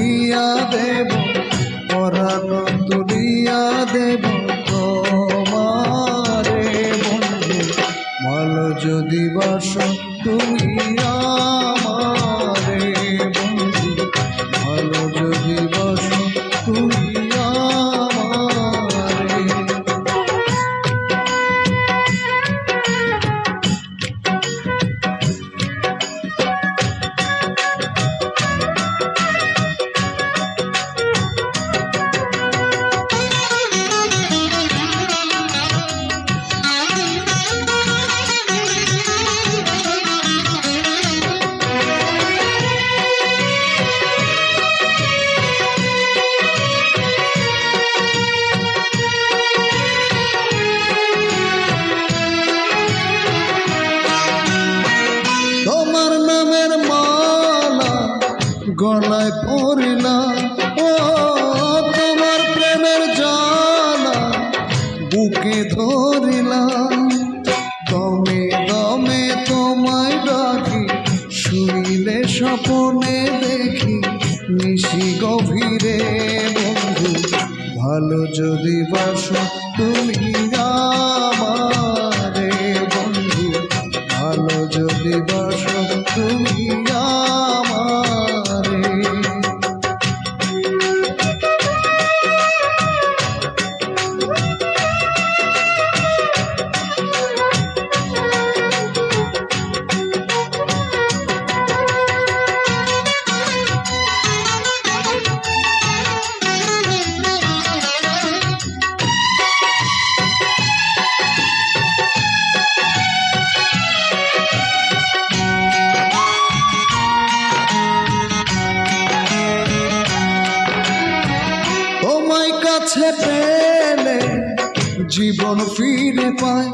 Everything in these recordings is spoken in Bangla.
খুলিয়া দেব পরাণ তুলিয়া দেব, তোমারে বন্ধু মল যদি বাস তুমি আমারে বন্ধু মল যদি বাস গলায় পড়িলাম ও তোমার প্রেমের জালা বুকে ধরিলাম দমে দমে তোমায় ডাকি, শুনিলে স্বপনে দেখি, নিশি গভীরে বন্ধু, ভালো যদি বাসো তুমি। কাছে পেলে জীবন ফিরে পায়।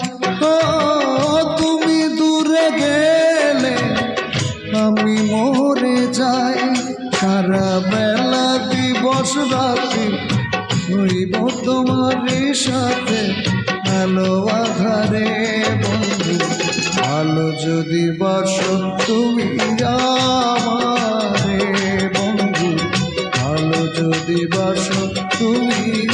তুমি দূরে গেলে আমি মরে যাই। সারা বেলা দিবস রাত্রি হইব তোমার সাথে। আলো আধারে বন্ধু ভালো যদি বাসো তুমি আমারে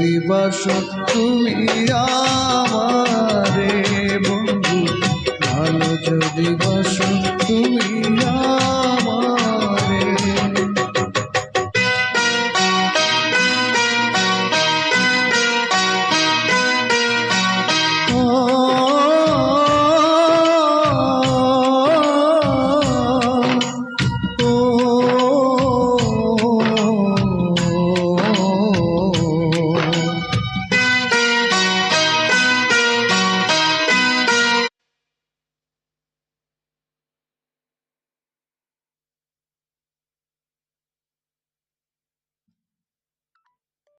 ভালো যদি বাসো তুমি আমারে বন্ধু। ভালো যদি বস তুমি